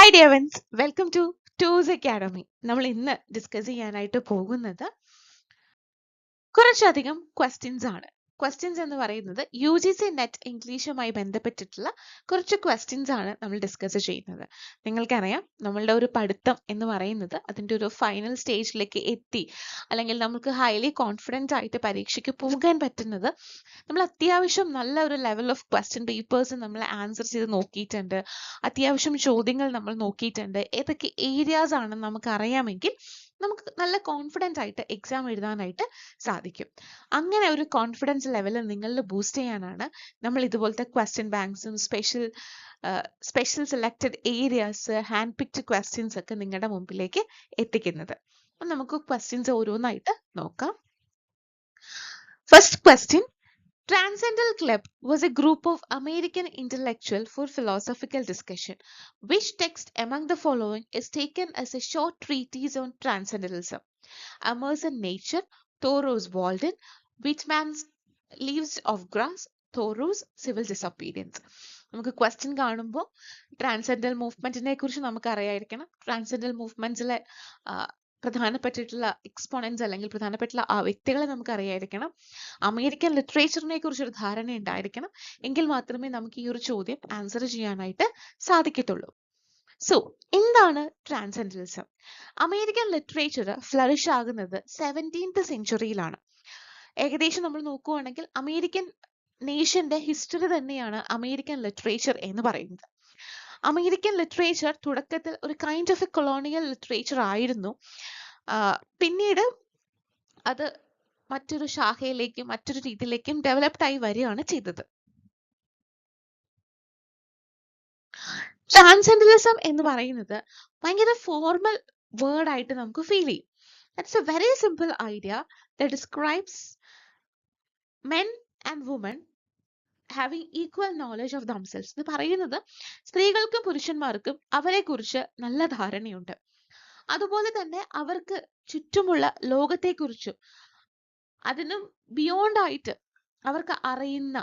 Hi dear ones welcome to two's academy നമ്മൾ ഇന്ന് discuss ചെയ്യാനായിട്ട് പോകുന്നത് കുറച്ചധികം ക്വസ്റ്റ്യൻസ് ആണ്. ക്വസ്റ്റ്യൻസ് എന്ന് പറയുന്നത് യു ജി സി നെറ്റ് ഇംഗ്ലീഷുമായി ബന്ധപ്പെട്ടിട്ടുള്ള കുറച്ച് ക്വസ്റ്റ്യൻസ് ആണ് നമ്മൾ ഡിസ്കസ് ചെയ്യുന്നത്. നിങ്ങൾക്കറിയാം നമ്മളുടെ ഒരു പഠിത്തം എന്ന് പറയുന്നത് അതിന്റെ ഒരു ഫൈനൽ സ്റ്റേജിലേക്ക് എത്തി. അല്ലെങ്കിൽ നമുക്ക് ഹൈലി കോൺഫിഡന്റ് ആയിട്ട് പരീക്ഷയ്ക്ക് പോകാൻ പറ്റുന്നത് നമ്മൾ അത്യാവശ്യം നല്ല ഒരു ലെവൽ ഓഫ് ക്വസ്റ്റ്യൻ പേപ്പേഴ്സ് നമ്മൾ ആൻസർ ചെയ്ത് നോക്കിയിട്ടുണ്ട്. അത്യാവശ്യം ചോദ്യങ്ങൾ നമ്മൾ നോക്കിയിട്ടുണ്ട്. ഏതൊക്കെ ഏരിയാസ് ആണെന്ന് നമുക്ക് അറിയാമെങ്കിൽ നമുക്ക് നല്ല കോൺഫിഡൻസ് ആയിട്ട് എക്സാം എഴുതാനായിട്ട് സാധിക്കും. അങ്ങനെ ഒരു കോൺഫിഡൻസ് ലെവൽ നിങ്ങളിൽ ബൂസ്റ്റ് ചെയ്യാനാണ് നമ്മൾ ഇതുപോലത്തെ question ബാങ്ക്സും special special selected areas hand picked questions ഒക്കെ നിങ്ങളുടെ മുമ്പിലേക്ക് എത്തിക്കുന്നത്. അപ്പം നമുക്ക് ക്വസ്റ്റ്യൻസ് ഓരോന്നായിട്ട് നോക്കാം. First question Transcendental Club was a group of American intellectuals for philosophical discussion. Which text among the following is taken as a short treatise on transcendentalism? Emerson Nature, Thoreau's Walden, Whitman's Leaves of Grass, Thoreau's Civil Disobedience. നമുക്ക് question കാണുമ്പോൾ transcendental മൂവ്മെന്റിനെ കുറിച്ച് നമുക്ക് അറിയായിരിക്കണം ട്രാൻസെൻഡൽ മൂവ്മെന്റ്സിലെ പ്രധാനപ്പെട്ടിട്ടുള്ള exponents അല്ലെങ്കിൽ പ്രധാനപ്പെട്ടുള്ള ആ വ്യക്തികളെ നമുക്ക് അറിയായിരിക്കണം American ലിറ്ററേച്ചറിനെ കുറിച്ച് ഒരു ധാരണ ഉണ്ടായിരിക്കണം. എങ്കിൽ മാത്രമേ നമുക്ക് ഈ ഒരു ചോദ്യം ആൻസർ ചെയ്യാനായിട്ട് സാധിക്കത്തുള്ളൂ. സോ എന്താണ് ട്രാൻസെൻഡലിസം അമേരിക്കൻ ലിറ്ററേച്ചർ ഫ്ലറിഷ് ആകുന്നത് സെവന്റീൻത് സെഞ്ചുറിയിലാണ് ഏകദേശം നമ്മൾ നോക്കുകയാണെങ്കിൽ അമേരിക്കൻ നേഷന്റെ ഹിസ്റ്ററി തന്നെയാണ് അമേരിക്കൻ ലിറ്ററേച്ചർ എന്ന് പറയുന്നത്. അമേരിക്കൻ ലിറ്ററേച്ചർ തുടക്കത്തിൽ ഒരു kind of a colonial literature ആയിരുന്നു. പിന്നീട് അത് മറ്റൊരു ശാഖയിലേക്കും മറ്റൊരു രീതിയിലേക്കും ഡെവലപ്ഡ് ആയി വരികയാണ് ചെയ്തത്. ട്രാൻസെൻഡലിസം എന്ന് പറയുന്നത് ഭയങ്കര ഫോർമൽ വേർഡ് ആയിട്ട് നമുക്ക് ഫീൽ ചെയ്യും. That's a very simple idea the describes men and women having equal knowledge of themselves എന്ന് പറയുന്നത് സ്ത്രീകൾക്കും പുരുഷന്മാർക്കും അവരെക്കുറിച്ച് നല്ല ധാരണയുണ്ട്. അതുപോലെ തന്നെ അവർക്ക് ചുറ്റുമുള്ള ലോകത്തെക്കുറിച്ചും അതിനും ബിയോണ്ട് ആയിട്ട് അവർക്ക് അറിയുന്ന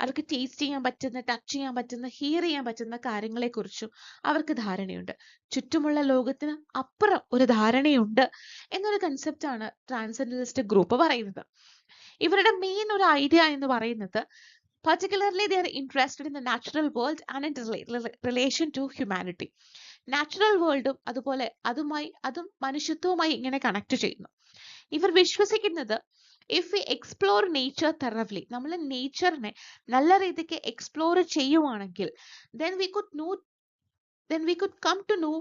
അവർക്ക് ടേസ്റ്റ് ചെയ്യാൻ പറ്റുന്ന ടച്ച് ചെയ്യാൻ പറ്റുന്ന ഹിയർ ചെയ്യാൻ പറ്റുന്ന കാര്യങ്ങളെക്കുറിച്ചും അവർക്ക് ധാരണയുണ്ട്. ചുറ്റുമുള്ള ലോകത്തിന് അപ്പുറം ഒരു ധാരണയുണ്ട് എന്നൊരു കൺസെപ്റ്റാണ് ട്രാൻസെൻഡലിസ്റ്റ് ഗ്രൂപ്പ് പറയുന്നത്. ഇവരുടെ മെയിൻ ഒരു ഐഡിയ എന്ന് പറയുന്നത് particularly they are interested in the natural world and in relation to humanity. Natural വേൾഡും അതുപോലെ അതുമായി അതും മനുഷ്യത്വവുമായി ഇങ്ങനെ കണക്ട് ചെയ്യുന്നു. ഇവർ വിശ്വസിക്കുന്നത് if we explore nature thoroughly നമ്മൾ നേച്ചറിനെ നല്ല രീതിക്ക് എക്സ്പ്ലോർ ചെയ്യുവാണെങ്കിൽ then we could know then we could come to know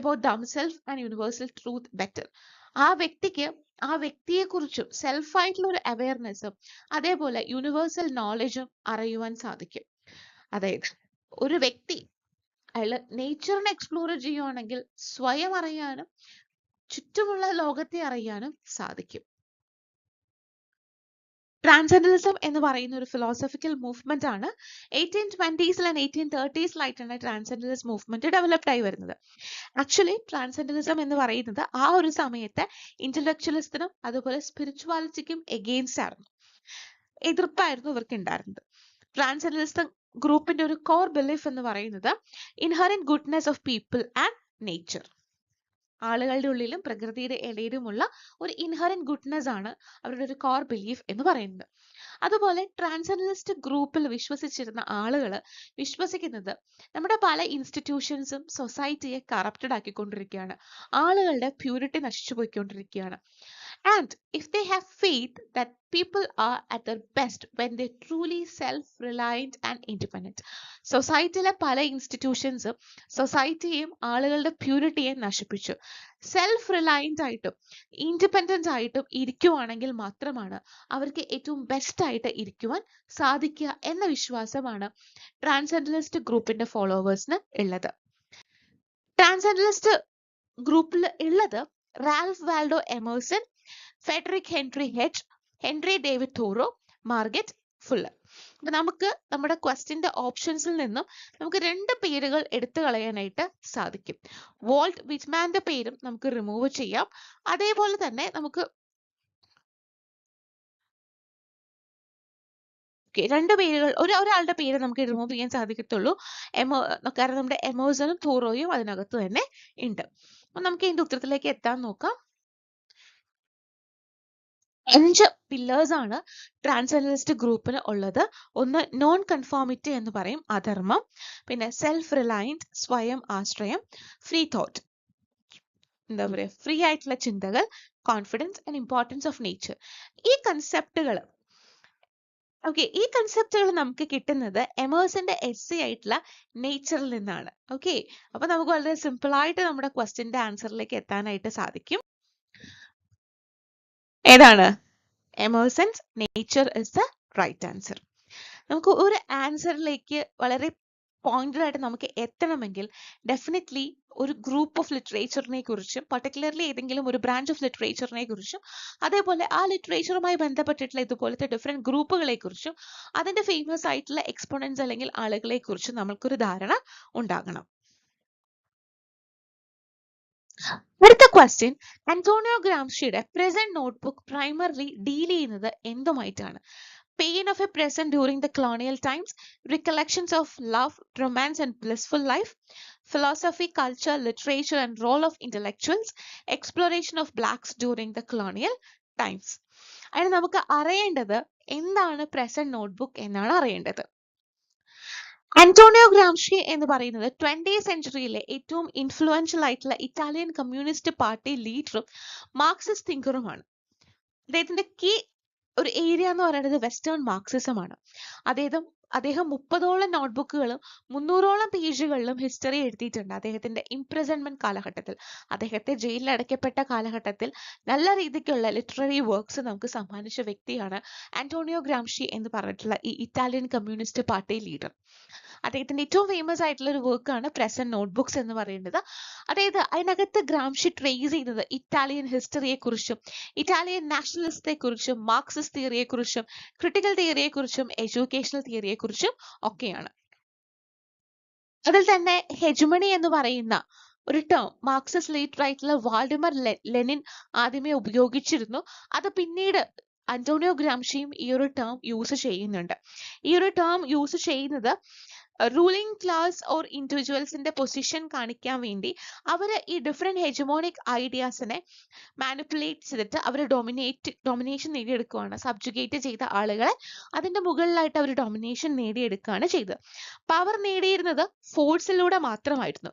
about themself and universal truth better ആ വ്യക്തിക്ക് ആ വ്യക്തിയെക്കുറിച്ചും സെൽഫായിട്ടുള്ള ഒരു അവയർനെസ്സും അതേപോലെ യൂണിവേഴ്സൽ നോളജും അറിയുവാൻ സാധിക്കും. അതായത് ഒരു വ്യക്തി അയാൾ നേച്ചറിനെ എക്സ്പ്ലോർ ചെയ്യുവാണെങ്കിൽ സ്വയം അറിയാനും ചുറ്റുമുള്ള ലോകത്തെ അറിയാനും സാധിക്കും. ട്രാൻസെൻഡലിസം എന്ന് പറയുന്ന ഒരു ഫിലോസഫിക്കൽ മൂവ്മെന്റ് ആണ്. എയ്റ്റീൻ ട്വന്റീസിൽ ആൻഡ് എയ്റ്റീൻ തേർട്ടീസിലായിട്ടാണ് ട്രാൻസെൻഡലിസ് മൂവ്മെന്റ് ഡെവലപ്ഡ് ആയി വരുന്നത്. ആക്ച്വലി ട്രാൻസെൻഡലിസം എന്ന് പറയുന്നത് ആ ഒരു സമയത്തെ ഇന്റലക്ച്വലിസത്തിനും അതുപോലെ സ്പിരിച്വാലിറ്റിക്കും എഗെയിൻസ്റ്റ് ആയിരുന്നു. എതിർപ്പായിരുന്നു ഇവർക്ക് ഉണ്ടായിരുന്നത് ട്രാൻസെൻഡലിസം ഗ്രൂപ്പിന്റെ ഒരു കോർ ബിലീഫ് എന്ന് പറയുന്നത് inherent goodness of people and nature ആളുകളുടെ ഉള്ളിലും പ്രകൃതിയുടെ ഇടയിലുമുള്ള ഒരു ഇൻഹറൻ ഗുഡ്നെസ് ആണ് അവരുടെ ഒരു കോർ ബിലീഫ് എന്ന് പറയുന്നത്. അതുപോലെ ട്രാൻസെൻഡലിസ്റ്റ് ഗ്രൂപ്പിൽ വിശ്വസിച്ചിരുന്ന ആളുകൾ വിശ്വസിക്കുന്നത് നമ്മുടെ പല ഇൻസ്റ്റിറ്റ്യൂഷൻസും സൊസൈറ്റിയെ കറപ്റ്റഡ് ആക്കിക്കൊണ്ടിരിക്കുകയാണ്. ആളുകളുടെ പ്യൂരിറ്റി നശിച്ചു പോയിക്കൊണ്ടിരിക്കുകയാണ് and if they have faith that people are at their best when they truly self reliant and independent സൊസൈറ്റിയിലെ പല ഇൻസ്റ്റിറ്റ്യൂഷൻസും സൊസൈറ്റിയെയും ആളുകളുടെ പ്യൂരിറ്റിയെ നശിപ്പിച്ചു. സെൽഫ് റിലയന്റ് ആയിട്ടും ഇൻഡിപെൻഡന്റ് ആയിട്ടും ഇരിക്കുവാണെങ്കിൽ മാത്രമാണ് അവർക്ക് ഏറ്റവും ബെസ്റ്റ് ആയിട്ട് ഇരിക്കുവാൻ സാധിക്കുക എന്ന വിശ്വാസമാണ് ട്രാൻസെൻഡലിസ്റ്റ് ഗ്രൂപ്പിന്റെ ഫോളോവേഴ്സിന് ഉള്ളത്. ട്രാൻസെൻഡലിസ്റ്റ് ഗ്രൂപ്പിൽ ഉള്ളത് Ralph Waldo Emerson Frederick Henry H Henry David Thoreau Margaret Fuller അപ്പൊ നമുക്ക് നമ്മുടെ ക്വസ്റ്റിന്റെ ഓപ്ഷൻസിൽ നിന്നും നമുക്ക് രണ്ട് പേരുകൾ എടുത്തു കളയാനായിട്ട് സാധിക്കും. വോൾട്ട് വിറ്റ്മാന്റെ പേരും നമുക്ക് റിമൂവ് ചെയ്യാം. അതേപോലെ തന്നെ നമുക്ക് രണ്ട് പേരുകൾ ഒരു ഒരാളുടെ പേര് നമുക്ക് റിമൂവ് ചെയ്യാൻ സാധിക്കത്തുള്ളൂ. എമോ കാരണം നമ്മുടെ എമോസനും തൂറോയും അതിനകത്ത് തന്നെ ഉണ്ട്. അപ്പൊ നമുക്ക് ഇതിന്റെ ഉത്തരത്തിലേക്ക് എത്താൻ നോക്കാം. അഞ്ച് പില്ലേഴ്സ് ആണ് ട്രാൻസ്ജെൻഡറിസ്റ്റ് ഗ്രൂപ്പിന് ഉള്ളത്. ഒന്ന് നോൺ കൺഫോമിറ്റി എന്ന് പറയും അധർമ്മം. പിന്നെ സെൽഫ് റിലയൻസ് സ്വയം ആശ്രയം ഫ്രീ തോട്ട് എന്താ പറയുക ഫ്രീ ആയിട്ടുള്ള ചിന്തകൾ confidence and importance of nature ഈ കൺസെപ്റ്റുകൾ ഓക്കെ ഈ കൺസെപ്റ്റുകൾ നമുക്ക് കിട്ടുന്നത് എമേഴ്സിന്റെ എസ് ആയിട്ടുള്ള നേച്ചറിൽ നിന്നാണ്. ഓക്കെ അപ്പൊ നമുക്ക് വളരെ സിമ്പിൾ ആയിട്ട് നമ്മുടെ ക്വസ്റ്റിന്റെ ആൻസറിലേക്ക് എത്താനായിട്ട് സാധിക്കും. ഏതാണ്? Emerson's nature is the right answer നമുക്ക് ഒരു ആൻസറിലേക്ക് വളരെ പോയിന്റഡ് ആയിട്ട് നമുക്ക് എത്തണമെങ്കിൽ ഡെഫിനറ്റ്ലി ഒരു ഗ്രൂപ്പ് ഓഫ് ലിറ്ററേച്ചറിനെ കുറിച്ചും പർട്ടിക്കുലർലി ഏതെങ്കിലും ഒരു ബ്രാഞ്ച് ഓഫ് ലിറ്ററേച്ചറിനെ കുറിച്ചും അതേപോലെ ആ ലിറ്ററേച്ചറുമായി ബന്ധപ്പെട്ടിട്ടുള്ള ഇതുപോലത്തെ ഡിഫറെന്റ് ഗ്രൂപ്പുകളെ കുറിച്ചും അതിന്റെ ഫേമസ് ആയിട്ടുള്ള എക്സ്പോണൻസ് അല്ലെങ്കിൽ ആളുകളെ കുറിച്ചും നമ്മൾക്കൊരു ധാരണ ഉണ്ടാകണം. അടുത്ത ക്വസ്റ്റ്യൻ അന്റോണിയോ ഗ്രാംഷിയുടെ പ്രസന്റ് നോട്ട്ബുക്ക് പ്രൈമർലി ഡീൽ ചെയ്യുന്നത് എന്തുമായിട്ടാണ് pain of a present during the colonial times recollections of love, romance and blissful life, philosophy, culture, literature and role of intellectuals, exploration of blacks during the colonial times. അതിന് നമുക്ക് അറിയേണ്ടത് എന്താണ് present notebook എന്നാണ് അറിയേണ്ടത് Antonio Gramsci എന്ന് പറയുന്നത് twenty സെഞ്ചുറിയിലെ ഏറ്റവും influential ആയിട്ടുള്ള ഇറ്റാലിയൻ കമ്മ്യൂണിസ്റ്റ് പാർട്ടി ലീഡറും മാർക്സിസ്റ്റ് തിങ്കറുമാണ് അദ്ദേഹത്തിന്റെ കീ ഒരു ഏരിയ എന്ന് പറയുന്നത് വെസ്റ്റേൺ മാർക്സിസം ആണ്. അദ്ദേഹം അദ്ദേഹം മുപ്പതോളം നോട്ട്ബുക്കുകളും മുന്നൂറോളം പേജുകളിലും ഹിസ്റ്ററി എഴുതിയിട്ടുണ്ട് അദ്ദേഹത്തിന്റെ ഇംപ്രസൺമെന്റ് കാലഘട്ടത്തിൽ. അദ്ദേഹത്തെ ജയിലിൽ അടയ്ക്കപ്പെട്ട കാലഘട്ടത്തിൽ നല്ല രീതിക്കുള്ള ലിറ്റററി വർക്ക്സ് നമുക്ക് സമ്മാനിച്ച വ്യക്തിയാണ് ആന്റോണിയോ ഗ്രാംഷി എന്ന് പറഞ്ഞിട്ടുള്ള ഈ ഇറ്റാലിയൻ കമ്മ്യൂണിസ്റ്റ് പാർട്ടി ലീഡർ അദ്ദേഹത്തിന്റെ ഏറ്റവും ഫേമസ് ആയിട്ടുള്ള ഒരു വർക്കാണ് പ്രസന്റ് നോട്ട്ബുക്സ് എന്ന് പറയുന്നത്. അതായത് അതിനകത്ത് ഗ്രാംഷി ട്രേസ് ചെയ്യുന്നത് ഇറ്റാലിയൻ ഹിസ്റ്ററിയെ കുറിച്ചും ഇറ്റാലിയൻ നാഷണലിസത്തെ കുറിച്ചും മാർക്സിസ്റ്റ് തിയറിയെ കുറിച്ചും ക്രിട്ടിക്കൽ തിയറിയെ കുറിച്ചും എഡ്യൂക്കേഷണൽ തിയറിയെ കുറിച്ചും ഒക്കെയാണ്. അതിൽ തന്നെ ഹെജുമണി എന്ന് പറയുന്ന ഒരു ടേം മാർക്സിസ്റ്റ് ലീറ്റ് റൈറ്റിലെ വാൾഡിമർ ലെനിൻ ആദ്യമേ ഉപയോഗിച്ചിരുന്നു. അത് പിന്നീട് അന്റോണിയോ ഗ്രാംഷിയും ഈ ഒരു ടേം യൂസ് ചെയ്യുന്നുണ്ട്. ഈ ഒരു ടേം യൂസ് ചെയ്യുന്നത് റൂളിംഗ് ക്ലാസ് ഓർ ഇൻഡിവിജ്വൽസിന്റെ പൊസിഷൻ കാണിക്കാൻ വേണ്ടി അവർ ഈ ഡിഫറെന്റ് ഹെജമോണിക് ഐഡിയാസിനെ മാനിപ്പുലേറ്റ് ചെയ്തിട്ട് അവർ ഡൊമിനേറ്റ് ഡൊമിനേഷൻ നേടിയെടുക്കുകയാണ്. സബ്ജുഗേറ്റ് ചെയ്ത ആളുകളെ അതിന്റെ മുകളിലായിട്ട് അവർ ഡൊമിനേഷൻ നേടിയെടുക്കുകയാണ് ചെയ്തത്. പവർ നേടിയിരുന്നത് ഫോഴ്സിലൂടെ മാത്രമായിരുന്നു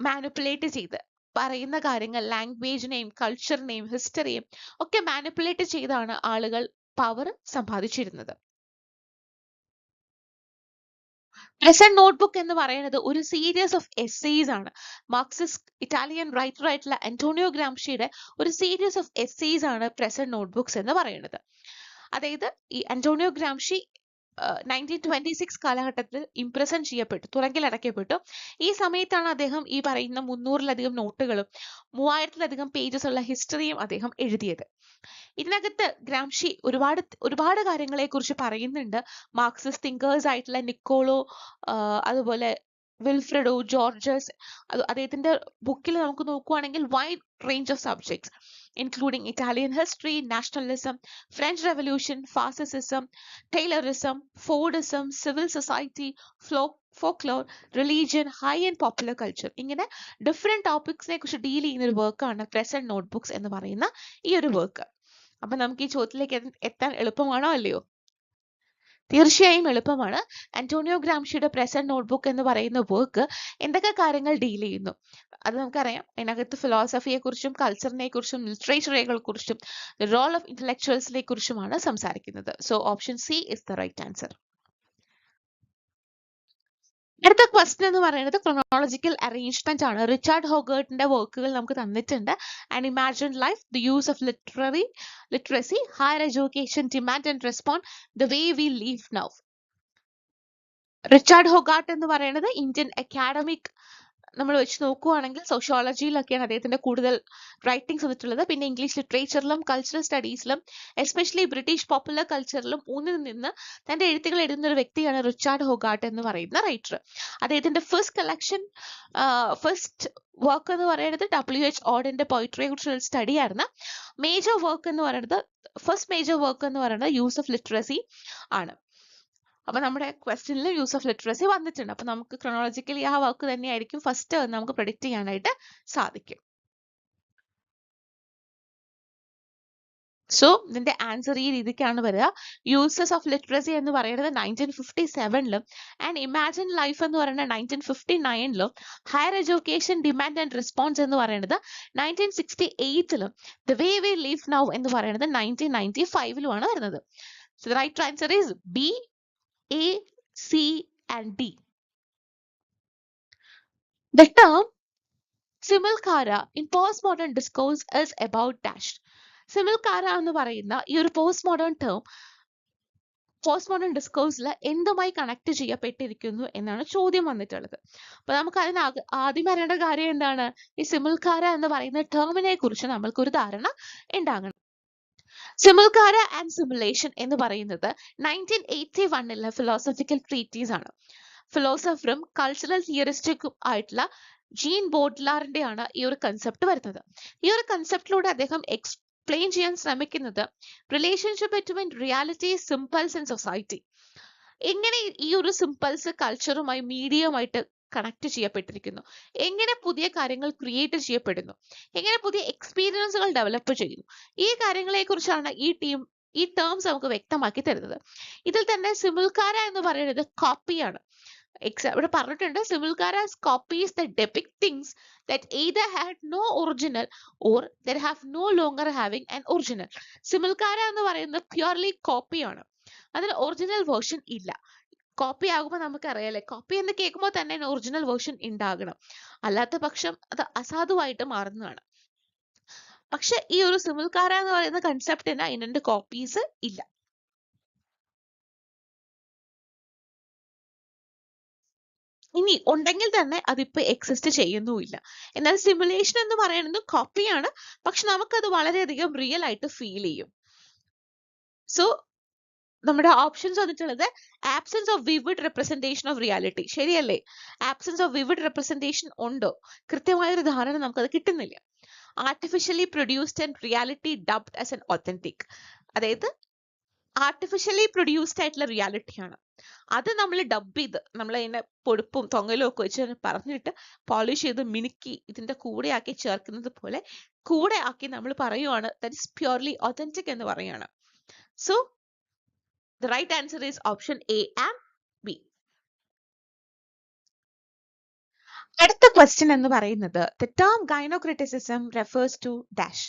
മാനിപ്പുലേറ്റ് ചെയ്ത് പറയുന്ന കാര്യങ്ങൾ ലാംഗ്വേജിനെയും കൾച്ചറിനെയും ഹിസ്റ്ററിയും ഒക്കെ മാനിപ്പുലേറ്റ് ചെയ്താണ് ആളുകൾ പവർ സമ്പാദിച്ചിരുന്നത്. പ്രസന്റ് നോട്ട്ബുക്ക് എന്ന് പറയുന്നത് ഒരു സീരീസ് ഓഫ് എസ്സേസ് ആണ്. മാർക്സിസ്റ്റ് ഇറ്റാലിയൻ റൈറ്റർ ആയിട്ടുള്ള അന്റോണിയോ ഗ്രാംഷിയുടെ ഒരു സീരീസ് ഓഫ് എസ്സേസ് ആണ് പ്രസന്റ് നോട്ട്ബുക്സ് എന്ന് പറയുന്നത്. അതായത് ഈ Antonio Gramsci nineteen twenty six കാലഘട്ടത്തിൽ ഇംപ്രസൻ ചെയ്യപ്പെട്ടു തുറങ്കിലടക്കപ്പെട്ടു. ഈ സമയത്താണ് അദ്ദേഹം ഈ പറയുന്ന മുന്നൂറിലധികം നോട്ടുകളും മൂവായിരത്തിലധികം പേജസ് ഉള്ള ഹിസ്റ്ററിയും അദ്ദേഹം എഴുതിയത്. ഇതിനകത്ത് ഗ്രാംഷി ഒരുപാട് ഒരുപാട് കാര്യങ്ങളെ കുറിച്ച് പറയുന്നുണ്ട്. മാർക്സിസ്റ്റ് തിങ്കേഴ്സ് ആയിട്ടുള്ള നിക്കോളോ അതുപോലെ വിൽഫ്രെഡോ ജോർജസ് അദ്ദേഹത്തിന്റെ ബുക്കിൽ നമുക്ക് നോക്കുവാണെങ്കിൽ wide range of subjects including Italian history nationalism French revolution fascism Taylorism Fordism civil society flow folklore religion high and popular culture ഇങ്ങനെ ഡിഫറെന്റ് ടോപ്പിക്സിനെ കുറിച്ച് ഡീൽ ചെയ്യുന്ന ഒരു വർക്കാണ് പ്രസന്റ് നോട്ട്ബുക്സ് എന്ന് പറയുന്ന ഈ ഒരു വർക്ക് അപ്പൊ നമുക്ക് ഈ ചോദ്യത്തിലേക്ക് എത്താൻ എളുപ്പമാണോ അല്ലയോ? തീർച്ചയായും എളുപ്പമാണ്. അന്റോണിയോ ഗ്രാംഷിയുടെ പ്രസന്റ് നോട്ട്ബുക്ക് എന്ന് പറയുന്ന വർക്ക് എന്തൊക്കെ കാര്യങ്ങൾ ഡീൽ ചെയ്യുന്നു? അത് നമുക്കറിയാം. അതിനകത്ത് ഫിലോസഫിയെ കുറിച്ചും കൾച്ചറിനെ കുറിച്ചും ലിറ്ററേച്ചറുകളെ കുറിച്ചും റോൾ ഓഫ് ഇന്റലക്ച്വൽസിനെ കുറിച്ചുമാണ് സംസാരിക്കുന്നത്. So option C is the right answer അടുത്ത ക്വസ്റ്റ്യൻ എന്ന് പറയുന്നത് ക്രൊണോളജിക്കൽ അറേഞ്ച്മെന്റ് ആണ്. റിച്ചാർഡ് ഹോഗേർട്ടിന്റെ വർക്കുകൾ നമുക്ക് തന്നിട്ടുണ്ട്. And imagine life the use of literary literacy higher education demand and respond the way we live now Richard Hoggart എന്ന് പറയുന്നത് ഇന്ത്യൻ അക്കാഡമിക് നമ്മൾ വെച്ച് നോക്കുവാണെങ്കിൽ സോഷ്യോളജിയിലൊക്കെയാണ് അദ്ദേഹത്തിന്റെ കൂടുതൽ റൈറ്റിംഗ്സ് വന്നിട്ടുള്ളത്. പിന്നെ ഇംഗ്ലീഷ് ലിറ്ററേച്ചറിലും കൾച്ചറൽ സ്റ്റഡീസിലും എസ്പെഷ്യലി ബ്രിട്ടീഷ് പോപ്പുലർ കൾച്ചറിലും ഊന്നി നിന്ന് തന്റെ എഴുത്തുകൾ എഴുതുന്ന ഒരു വ്യക്തിയാണ് റിച്ചാർഡ് ഹോഗാട്ട് എന്ന് പറയുന്ന റൈറ്റർ അദ്ദേഹത്തിന്റെ ഫസ്റ്റ് കളക്ഷൻ ഫസ്റ്റ് വർക്ക് എന്ന് പറയുന്നത് ഡബ്ല്യു എച്ച് ഓഡിന്റെ പോയിട്രിയെ കുറിച്ചുള്ള സ്റ്റഡി ആയിരുന്നു. മേജർ വർക്ക് എന്ന് പറയുന്നത് ഫസ്റ്റ് മേജർ വർക്ക് എന്ന് പറയുന്നത് യൂസ് ഓഫ് ലിറ്ററസി ആണ്. അപ്പൊ നമ്മുടെ ക്വസ്റ്റ്യനിൽ യൂസ് ഓഫ് ലിറ്ററസി വന്നിട്ടുണ്ട്. അപ്പൊ നമുക്ക് ക്രോണോളജിക്കലി ആ വാക്ക് തന്നെയായിരിക്കും ഫസ്റ്റ് നമുക്ക് പ്രൊഡിക്ട് ചെയ്യാനായിട്ട് സാധിക്കും. സോ ഇതിന്റെ ആൻസർ ഈ രീതിക്കാണ് വരിക. യൂസസ് ഓഫ് ലിറ്ററസി എന്ന് പറയുന്നത് നയന്റീൻ ഫിഫ്റ്റി സെവനിലും ആൻഡ് ഇമാജിൻ ലൈഫ് എന്ന് പറയുന്നത് nineteen fifty നയനിലും higher education demand and response എന്ന് പറയുന്നത് nineteen sixty എയ്റ്റിലും the way we live now എന്ന് പറയുന്നത് നയന്റീൻ നയന്റി ഫൈവിലുമാണ് വരുന്നത്. So the right answer is B C and D the term simulacra in post modern discourse is about dash simulacra എന്ന് പറയുന്ന ഈ ഒരു post modern term post modern ഡിസ്കോഴ്സിൽ എന്തുമായി connect ചെയ്യപ്പെട്ടിരിക്കുന്നു എന്നാണ് ചോദ്യം വന്നിട്ടുള്ളത്. അപ്പൊ നമുക്ക് അതിന് ആദ്യം അറിയേണ്ട കാര്യം എന്താണ്? ഈ സിമിൽക്കാര എന്ന് പറയുന്ന ടേമിനെ കുറിച്ച് നമ്മൾക്ക് ഒരു ധാരണ ഉണ്ടാകണം. സിമിൽക്കാര ആൻഡ് സിമുലേഷൻ എന്ന് പറയുന്നത് നയന്റീൻ എയ്റ്റി വണ്ണിലെ ഫിലോസഫിക്കൽ ട്രീറ്റീസ് ആണ്. ഫിലോസഫറും കൾച്ചറൽ തിയറിസ്റ്റിക്കും ആയിട്ടുള്ള ജീൻ ബോഡ്ലാറിന്റെ ആണ് ഈ ഒരു കൺസെപ്റ്റ് വരുന്നത്. ഈ ഒരു കൺസെപ്റ്റിലൂടെ അദ്ദേഹം എക്സ്പ്ലെയിൻ ചെയ്യാൻ ശ്രമിക്കുന്നത് relationship between reality symbols and society എങ്ങനെ ഈ ഒരു സിമ്പിൾസ് കൾച്ചറുമായി മീഡിയയുമായിട്ട് കണക്ട് ചെയ്യപ്പെട്ടിരിക്കുന്നു. എങ്ങനെ പുതിയ കാര്യങ്ങൾ ക്രിയേറ്റ് ചെയ്യപ്പെടുന്നു? എങ്ങനെ പുതിയ എക്സ്പീരിയൻസുകൾ ഡെവലപ്പ് ചെയ്യുന്നു? ഈ കാര്യങ്ങളെ കുറിച്ചാണ് ഈ ടീം ഈ ടേംസ് നമുക്ക് വ്യക്തമാക്കി തരുന്നത്. ഇതിൽ തന്നെ സിമിൽക്കാര എന്ന് പറയുന്നത് കോപ്പിയാണ് ഇവിടെ പറഞ്ഞിട്ടുണ്ട് simulacra copies the depict things that either had no original or that have no longer having an original simulacra എന്ന് പറയുന്നത് പ്യുവർലി കോപ്പിയാണ് അതിൽ ഒറിജിനൽ വേർഷൻ ഇല്ല. കോപ്പി ആകുമ്പോൾ നമുക്കറിയാലേ കോപ്പി എന്ന് കേൾക്കുമ്പോൾ തന്നെ ഒറിജിനൽ വേർഷൻ ഉണ്ടാകണം അല്ലാത്ത പക്ഷം അത് അസാധുവായിട്ട് മാറുന്നതാണ്. പക്ഷെ ഈ ഒരു സിമിൽക്കാര എന്ന് പറയുന്ന കൺസെപ്റ്റിന് അതിന്റെ കോപ്പീസ് ഇല്ല. ഇനി ഉണ്ടെങ്കിൽ തന്നെ അതിപ്പോ എക്സിസ്റ്റ് ചെയ്യുന്നുമില്ല. എന്നാൽ സിമുലേഷൻ എന്ന് പറയുന്നത് കോപ്പിയാണ് പക്ഷെ നമുക്കത് വളരെയധികം റിയൽ ആയിട്ട് ഫീൽ ചെയ്യും. സോ നമ്മുടെ ഓപ്ഷൻസ് വന്നിട്ടുള്ളത് absence of vivid representation of reality ശരിയല്ലേ? ആബ്സെൻസ് ഓഫ് വിവിഡ് റെപ്രസെന്റേഷൻ ഉണ്ടോ? കൃത്യമായ ഒരു ധാരണ നമുക്കത് കിട്ടുന്നില്ല. Artificially produced and reality dubbed as an authentic അതായത് ആർട്ടിഫിഷ്യലി പ്രൊഡ്യൂസ്ഡ് ആയിട്ടുള്ള റിയാലിറ്റിയാണ് അത് നമ്മൾ ഡബ് ചെയ്ത് നമ്മൾ അതിന്റെ പൊടുപ്പും തൊങ്ങലും ഒക്കെ വെച്ച് പറഞ്ഞിട്ട് പോളിഷ് ചെയ്ത് മിനുക്കി ഇതിന്റെ കൂടെ ആക്കി ചേർക്കുന്നത് പോലെ കൂടെ ആക്കി നമ്മൾ പറയുവാണ് ദാറ്റ് ഇസ് പ്യുവർലി ഒത്തന്റിക് എന്ന് പറയാണ് so the right answer is option A and B. അടുത്ത ക്വസ്റ്റ്യൻ എന്ന് പറയുന്നത് the term gynocriticism refers to dash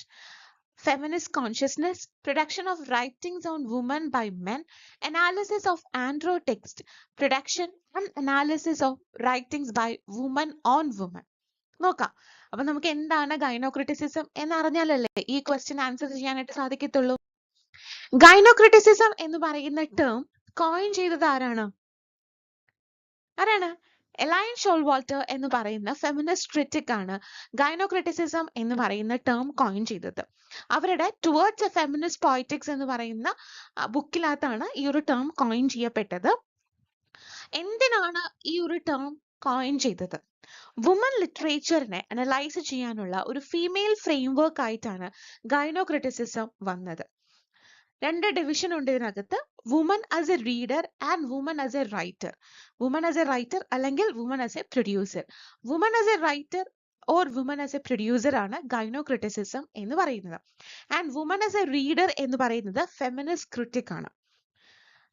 feminist consciousness, production of writings on women by men, analysis of andro text, production and analysis of writings by women on women. നോക്കാം അപ്പൊ നമുക്ക് എന്താണ് ഗൈനോക്രിറ്റിസിസം എന്നറിഞ്ഞാലല്ലേ ഈ question answer ചെയ്യാനായിട്ട് സാധിക്കത്തുള്ളൂ ഗൈനോക്രിറ്റിസിസം എന്ന് പറയുന്ന ടേം കോയിൻ ചെയ്തത് ആരാണ്? ആരാണ്? എലൈൻ ഷോൾവാൾട്ടർ എന്ന് പറയുന്ന ഫെമിനിസ്റ്റ് ക്രിറ്റിക് ആണ് ഗൈനോക്രിറ്റിസിസം എന്ന് പറയുന്ന ടേം കോയിൻ ചെയ്തത്. അവരുടെ ടുവേർഡ്സ് എ ഫെമിനിസ്റ്റ് പോയിറ്റിക്സ് എന്ന് പറയുന്ന ബുക്കിനകത്താണ് ഈ ഒരു ടേം കോയിൻ ചെയ്യപ്പെട്ടത്. എന്തിനാണ് ഈ ഒരു ടേം കോയിൻ ചെയ്തത്? വുമൻ ലിറ്ററേച്ചറിനെ അനലൈസ് ചെയ്യാനുള്ള ഒരു ഫീമെയിൽ ഫ്രെയിംവർക്ക് ആയിട്ടാണ് ഗൈനോക്രിറ്റിസിസം വന്നത്. രണ്ട് ഡിവിഷൻ ഉണ്ട് ഇതിനകത്ത്. Woman as a reader and woman as a writer woman as a writer അല്ലെങ്കിൽ woman as a producer woman as a writer or woman as a producer ആണ് ഗൈനോ ക്രിറ്റിസിസം എന്ന് പറയുന്നത്. And woman as a reader എന്ന് പറയുന്നത് feminist critic ആണ്.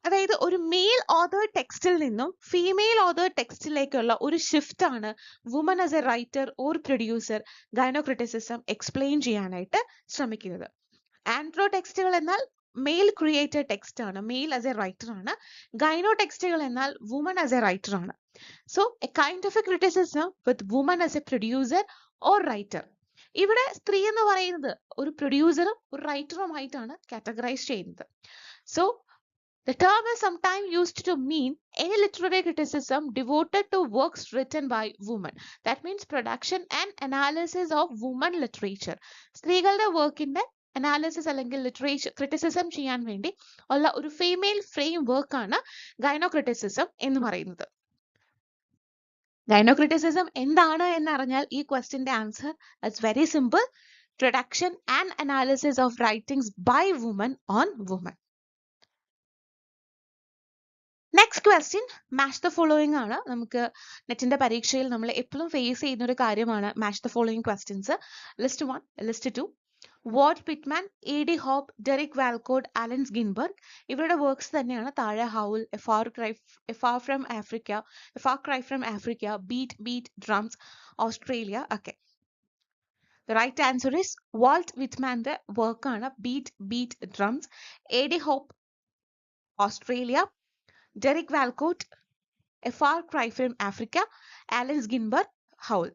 അതായത് ഒരു mail author ടെക്സ്റ്റിൽ നിന്നും ഫീമെയിൽ ഓതർ ടെക്സ്റ്റിലേക്കുള്ള ഒരു ഷിഫ്റ്റ് ആണ് woman as a writer or producer gynocriticism explain ചെയ്യാനായിട്ട് ശ്രമിക്കുന്നത്. ആൻഡ്രോ ടെക്സ്റ്റുകൾ എന്നാൽ മെയിൽ ക്രിയേറ്റഡ് ടെക്സ്റ്റ് ആണ് മെയിൽ ആസ് എ റൈറ്റർ ആണ് ഗൈനോ ടെക്സ്റ്റുകൾ എന്നാൽ വുമൺ ആസ് എ റൈറ്റർ ആണ് so a kind of a criticism with woman as a producer or writer ഇവിടെ സ്ത്രീ എന്ന് പറയുന്നത് ഒരു പ്രൊഡ്യൂസറും ഒരു റൈറ്ററുമായിട്ടാണ് കാറ്റഗറൈസ് ചെയ്യുന്നത് so The term is sometimes used to mean any literary criticism devoted to works written by women. That means production and analysis of women literature. സ്ത്രീകളുടെ വർക്കിന്റെ അനാലിസിസ് അല്ലെങ്കിൽ ലിറ്ററേച്ചർ ക്രിറ്റിസിസം ചെയ്യാൻ വേണ്ടി ഉള്ള ഒരു ഫീമെയിൽ ഫ്രെയിം വർക്കാണ് ഗൈനോ ഗൈനോക്രിറ്റിസിസം എന്ന് പറയുന്നത്. ഗൈനോക്രിറ്റിസിസം എന്താണ് എന്നറിഞ്ഞാൽ ഈ ക്വസ്റ്റിന്റെ answer it's very simple production and analysis of writings by woman on woman next question match the following ആണ്. നമുക്ക് നെറ്റിന്റെ പരീക്ഷയിൽ നമ്മൾ എപ്പോഴും ഫേസ് ചെയ്യുന്ന ഒരു കാര്യമാണ് match the following questions list one list two Walt Whitman A D Hope Derek Walcott Allen's Ginsberg ഇവരുടെ വർക്ക്സ് തന്നെയാണ് താഴെ howl a far cry a far from Africa a far cry from Africa beat beat drums Australia ഒക്കെ. The right answer is Walt വിറ്റ്മാന്റെ വർക്കാണ് beat beat drums A D Hope Australia Derek Walcott a far cry from Africa Allen's Ginsberg howl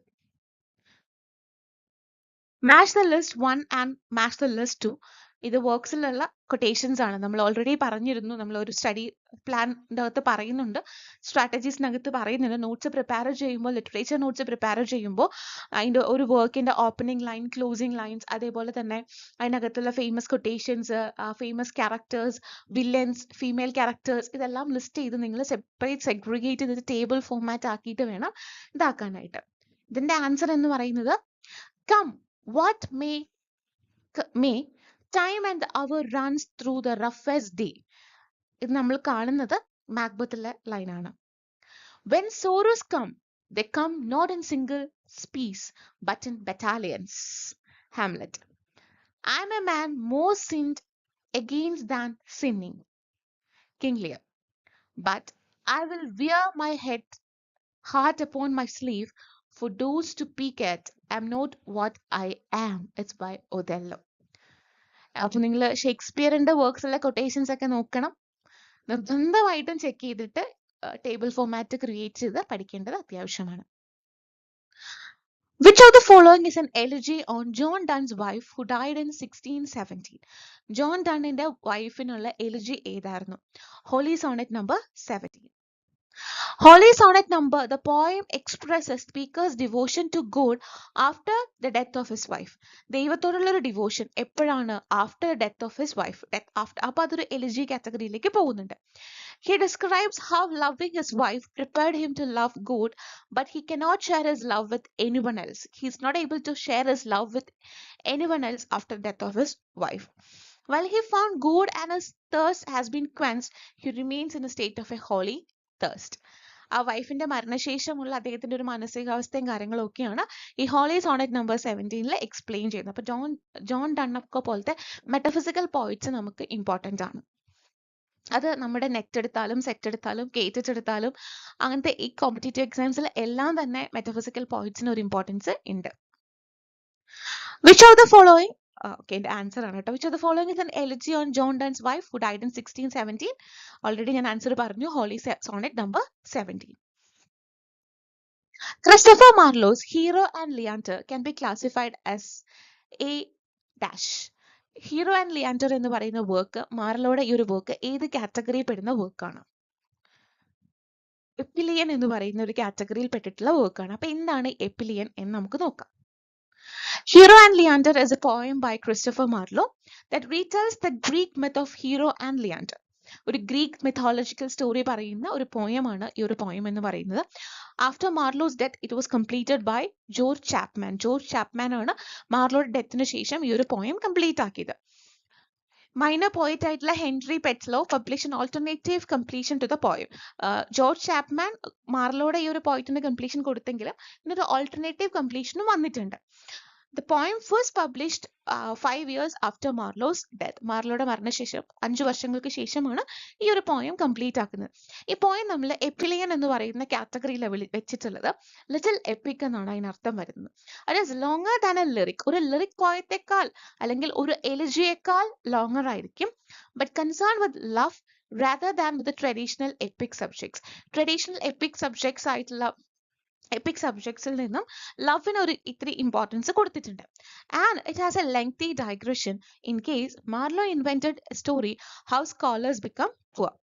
match the list one and match the list two ഇത് വർക്ക്സിലുള്ള quotations ആണ്. നമ്മൾ already പറഞ്ഞിരുന്നു. നമ്മൾ ഒരു study പ്ലാനിന്റെ അകത്ത് പറയുന്നുണ്ട്. സ്ട്രാറ്റജീസിനകത്ത് പറയുന്നുണ്ട്. നോട്ട്സ് പ്രിപ്പയർ ചെയ്യുമ്പോൾ ലിറ്ററേച്ചർ നോട്ട്സ് പ്രിപ്പയർ ചെയ്യുമ്പോൾ അതിന്റെ ഒരു വർക്കിന്റെ ഓപ്പണിംഗ് ലൈൻ ക്ലോസിംഗ് ലൈൻസ് അതേപോലെ തന്നെ അതിനകത്തുള്ള famous quotations famous characters villains female characters ഇതെല്ലാം ലിസ്റ്റ് ചെയ്ത് നിങ്ങൾ സെപ്പറേറ്റ് സെഗ്രിഗേറ്റ് ചെയ്ത് ടേബിൾ ഫോർമാറ്റ് ആക്കിയിട്ട് വേണം ഇതാക്കാനായിട്ട്. ഇതിന്റെ ആൻസർ എന്ന് പറയുന്നത് come what may may time and hour runs through the roughest day ഇത് നമ്മൾ കാണുന്നത് മാക്ബത്തിലെ ലൈനാണ് when sorrows come they come not in single spies but in battalions Hamlet I am a man more sinned against than sinning. King Lear. But I will wear my head heart upon my sleeve for those to peek at. I'm not what I am. It's by Othello. അപ്പൊ നിങ്ങൾ ഷേക്സ്പിയറിന്റെ വർക്ക്സിലെ quotations ഒക്കെ നോക്കണം നിർബന്ധമായിട്ടും check ചെയ്തിട്ട് table format create ചെയ്ത് പഠിക്കേണ്ടത് അത്യാവശ്യമാണ് Which of the following is an elegy on John Donne's wife who died in 1617? John ഡണ്ണിന്റെ വൈഫിനുള്ള എലിജി ഏതായിരുന്നു holy sonnet number seventeen Holy Sonnet number, the poem expresses speaker's devotion to God after the death of his wife. ദൈവത്തോടുള്ള ഒരു devotion എപ്പോഴാണ് after death of his wife death after അപ്പൊ അതൊരു elegy കാറ്റഗറിയിലേക്ക് പോകുന്നുണ്ട് He describes how loving his wife prepared him to love God, but he cannot share his love with anyone else. He is not able to share his love with anyone else after death of his wife. While he found good and his thirst has been quenched, he remains in a state of a holy thirst. ആ വൈഫിന്റെ മരണശേഷമുള്ള അദ്ദേഹത്തിന്റെ ഒരു മാനസികാവസ്ഥയും കാര്യങ്ങളും ഒക്കെയാണ് ഈ holy sonnet number സെവന്റീനിൽ explain ചെയ്യുന്നത്. അപ്പൊ ജോൺ ജോൺ ഡണ്ണപ്കോ പോലത്തെ മെറ്റഫിസിക്കൽ പോയിന്റ്സ് നമുക്ക് ഇമ്പോർട്ടന്റ് ആണ്. അത് നമ്മുടെ നെറ്റ് എടുത്താലും സെറ്റ് എടുത്താലും കേറ്ററ്റ് എടുത്താലും അങ്ങനത്തെ ഈ കോമ്പറ്റേറ്റീവ് എക്സാംസിൽ എല്ലാം തന്നെ മെറ്റഫിസിക്കൽ പോയിന്റ്സിന് ഒരു ഇമ്പോർട്ടൻസ് ഉണ്ട്. Which of the following okay എന്റെ ആൻസർ ആണ് കേട്ടോ. Which of the following is an elegy on John Donne's wife who died in sixteen seventeen already ഞാൻ ആൻസർ പറഞ്ഞു. Holy sonnet number seventeen Christopher Marlowe's Hero and Leander can be classified as a dash Hero and Leander എന്ന് പറയുന്ന work മാർലോയുടെ ഈ ഒരു work ഏത് കാറ്റഗറിയിൽ പെടുന്ന വർക്കാണ് എപ്പിലിയൻ എന്ന് പറയുന്ന ഒരു കാറ്റഗറിയിൽ പെട്ടിട്ടുള്ള വർക്കാണ് അപ്പൊ എന്താണ് എപ്പിലിയൻ എന്ന് നമുക്ക് നോക്കാം. Hero and Leander is a poem by Christopher Marlowe that retells the Greek myth of Hero and Leander. ഒരു ഗ്രീക്ക് മിഥോളജിക്കൽ സ്റ്റോറി പറയുന്ന ഒരു പോയമാണ് ഈ ഒരു പോയം എന്ന് പറയുന്നത്. After Marlowe's death it was completed by George Chapman George Chapman ആണ് മാർലോയുടെ ഡെത്തിന് ശേഷം ഈ ഒരു പോയം കംപ്ലീറ്റ് ആക്കിയത്. മൈനർ പോയിറ്റ് ആയിട്ടുള്ള Henry Petowe publish alternative completion to the poem George Chapman മാർലോയുടെ ഈ ഒരു പോയിറ്റിന്റെ കംപ്ലീഷൻ കൊടുത്തെങ്കിലും ഇതിനൊരു ഓൾട്ടർനേറ്റീവ് കംപ്ലീഷനും വന്നിട്ടുണ്ട്. The poem first published uh, five years after Marlowe's death. മാർലോയുടെ മരണശേഷം അഞ്ചു വർഷങ്ങൾക്ക് ശേഷമാണ് ഈ ഒരു പോയം കംപ്ലീറ്റ് ആക്കുന്നത്. ഈ പോയം നമ്മൾ എപ്പിലിയൻ എന്ന് പറയുന്ന കാറ്റഗറിയിൽ വെച്ചിട്ടുള്ളത്. ലിറ്റിൽ എപ്പിക് എന്നാണ് അതിനർത്ഥം വരുന്നത്. It is longer than a lyric ഒരു ലിറിക് പോയത്തെക്കാൾ അല്ലെങ്കിൽ ഒരു എലിജിയേക്കാൾ ലോങ്ങർ ആയിരിക്കും. But concern with love rather than with the traditional epic subjects. Traditional epic subjects ആയിട്ടുള്ള എപ്പിക് സബ്ജക്ട്സിൽ നിന്നും ലവിന് ഒരു ഇത്തിരി ഇമ്പോർട്ടൻസ് കൊടുത്തിട്ടുണ്ട് and it has a lengthy digression in case Marlowe invented story how scholars become poor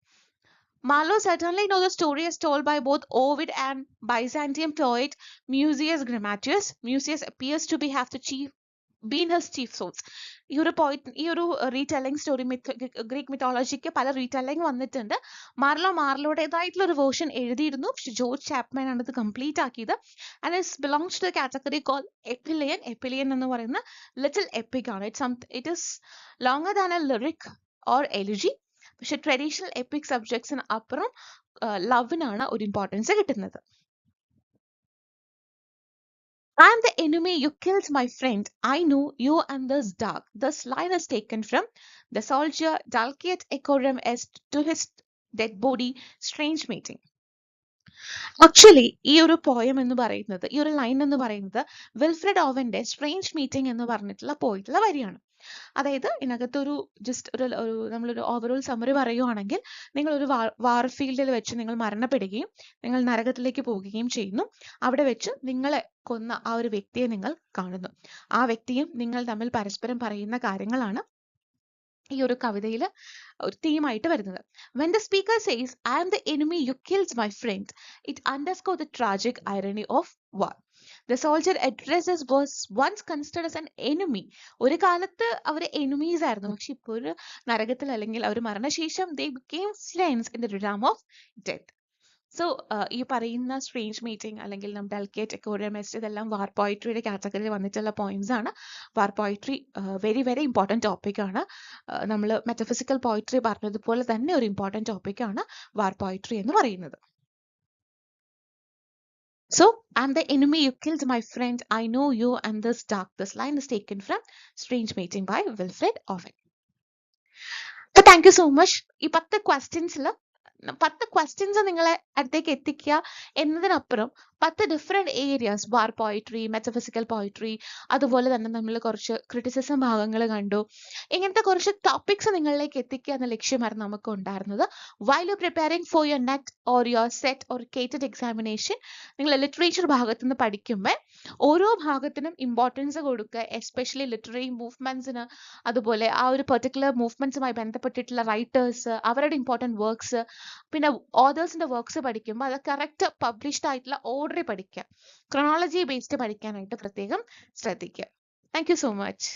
Marlowe certainly knows the story as told by both Ovid and Byzantium poet Musaeus Grammaticus. Musaeus appears to be have the chief been his chief source. ഈ ഒരു point ഈ ഒരു retelling story Greek മിത്തോളജിക്ക് പല retelling വന്നിട്ടുണ്ട്. Marlow മാർലോയുടേതായിട്ടുള്ള ഒരു version എഴുതിയിരുന്നു George Chapman ആണ് ഇത് കംപ്ലീറ്റ് ആക്കിയത്. And it's belongs to category call epyllion epyllion എന്ന് പറയുന്ന ലിറ്റിൽ എപ്പിക് ആണ്. It some it is longer than a lyric or elegy പക്ഷെ ട്രഡീഷണൽ എപ്പിക് സബ്ജക്ട്സിന് അപ്പുറം ലവിനാണ് ഒരു ഇമ്പോർട്ടൻസ് കിട്ടുന്നത്. I am the enemy, you killed my friend. I know you and this dog. This line is taken from the soldier Dalkiet Echorum as to his dead body, strange meeting. Actually ഈ ഒരു poem എന്ന് പറയുന്നത് ഈ ഒരു line എന്ന് പറയുന്നത് Wilfred ഓവന്റെ strange meeting എന്ന് പറഞ്ഞിട്ടുള്ള പോയിട്ടുള്ള വരിയാണ് അതായത് ഇതിനകത്തൊരു ജസ്റ്റ് ഒരു ഒരു നമ്മളൊരു ഓവറോൾ സമ്മറി പറയുവാണെങ്കിൽ നിങ്ങൾ ഒരു വാർ ഫീൽഡിൽ വെച്ച് നിങ്ങൾ മരണപ്പെടുകയും നിങ്ങൾ നരകത്തിലേക്ക് പോവുകയും ചെയ്യുന്നു. അവിടെ വെച്ച് നിങ്ങളെ കൊന്ന ആ ഒരു വ്യക്തിയെ നിങ്ങൾ കാണുന്നു. ആ വ്യക്തിയും നിങ്ങൾ തമ്മിൽ പരസ്പരം പറയുന്ന കാര്യങ്ങളാണ് ഈ ഒരു കവിതയിൽ ഒരു തീമായിട്ട് വരുന്നത് when the speaker says I am the enemy you kills my friend it underscore the tragic irony of war the soldier addresses was once considered an enemy ഒരു കാലത്ത് അവർ എനിമീസ് ആയിരുന്നു. പക്ഷെ ഇപ്പോൾ ഒരു നരകത്തിൽ അല്ലെങ്കിൽ അവർ മരണശേഷം they became friends in the dream of death so ഈ പറയുന്ന സ്ട്രേഞ്ച് മീറ്റിംഗ് അല്ലെങ്കിൽ നമ്മുടെ ഡൽക്കേറ്റ് എക്കോറിയമെസ്റ്റ് ഇതെല്ലാം വാർ പോയിട്രിയുടെ കാറ്റഗറിയിൽ വന്നിട്ടുള്ള പോയിന്റ്സ് ആണ് war poetry very very important topic ആണ് നമ്മൾ മെറ്റഫിസിക്കൽ പോയിട്രി പറഞ്ഞതുപോലെ തന്നെ ഒരു ഇമ്പോർട്ടന്റ് ടോപ്പിക് ആണ് വാർ പോയിട്രി എന്ന് പറയുന്നത് So, I'm the enemy, you killed my friend. I know you, and this dark. This line is taken from Strange Meeting by Wilfred Owen. So, thank you so much. ഈ പത്ത് ക്വസ്റ്റ്യൻസിൽ പത്ത് questions നിങ്ങളെ അടുത്തേക്ക് എത്തിക്കുക എന്നതിനപ്പുറം പത്ത് different areas war poetry metaphysical poetry അതുപോലെ തന്നെ നമ്മൾ കുറച്ച് ക്രിറ്റിസിസം ഭാഗങ്ങൾ കണ്ടു. ഇങ്ങനത്തെ കുറച്ച് ടോപ്പിക്സ് നിങ്ങളിലേക്ക് എത്തിക്കുക എന്ന ലക്ഷ്യമായിരുന്നു നമുക്ക് ഉണ്ടായിരുന്നത്. While you preparing for your NET or your SET or കേറ്റഡ് examination നിങ്ങൾ ലിറ്ററേച്ചർ ഭാഗത്തു നിന്ന് പഠിക്കുമ്പോൾ ഓരോ ഭാഗത്തിനും ഇമ്പോർട്ടൻസ് കൊടുക്കുക എസ്പെഷ്യലി ലിറ്റററി മൂവ്മെന്റ്സിന് അതുപോലെ ആ ഒരു പെർട്ടിക്കുലർ മൂവ്മെന്റ്സുമായി ബന്ധപ്പെട്ടിട്ടുള്ള റൈറ്റേഴ്സ് അവരുടെ ഇമ്പോർട്ടന്റ് വർക്ക്സ് പിന്നെ ഓതേഴ്സിന്റെ വർക്ക്സ് പഠിക്കുമ്പോൾ അത് കറക്റ്റ് പബ്ലിഷ്ഡ് ആയിട്ടുള്ള ഓർഡറിൽ പഠിക്കുക ക്രോണോളജി ബേസ്ഡ് പഠിക്കാനായിട്ട് പ്രത്യേകം ശ്രദ്ധിക്കുക താങ്ക് സോ മച്ച്